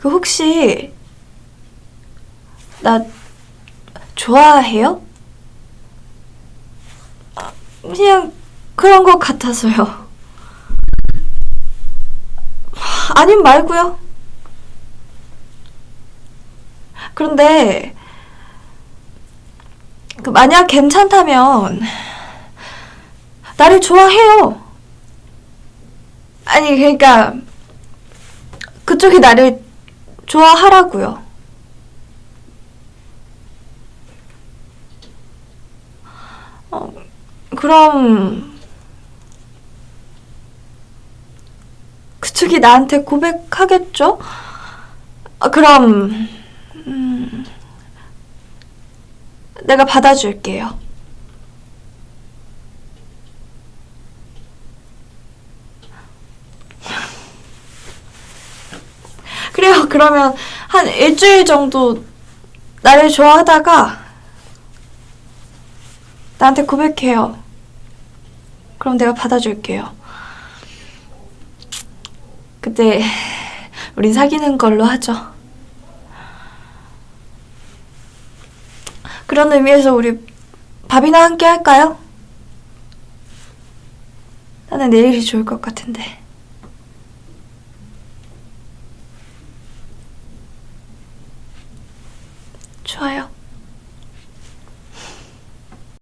그 혹시 나 좋아해요? 아, 그냥 그런 것 같아서요. 아님 말고요. 그런데 그 만약 괜찮다면 나를 좋아해요. 아니 그러니까 그쪽이 나를 좋아하라고요. 어, 그럼 그쪽이 나한테 고백하겠죠? 아, 그럼 음, 내가 받아줄게요. 그러면 한 일주일 정도 나를 좋아하다가 나한테 고백해요. 그럼 내가 받아줄게요. 그때 우린 사귀는 걸로 하죠. 그런 의미에서 우리 밥이나 함께 할까요? 나는 내일이 좋을 것 같은데. 좋아요.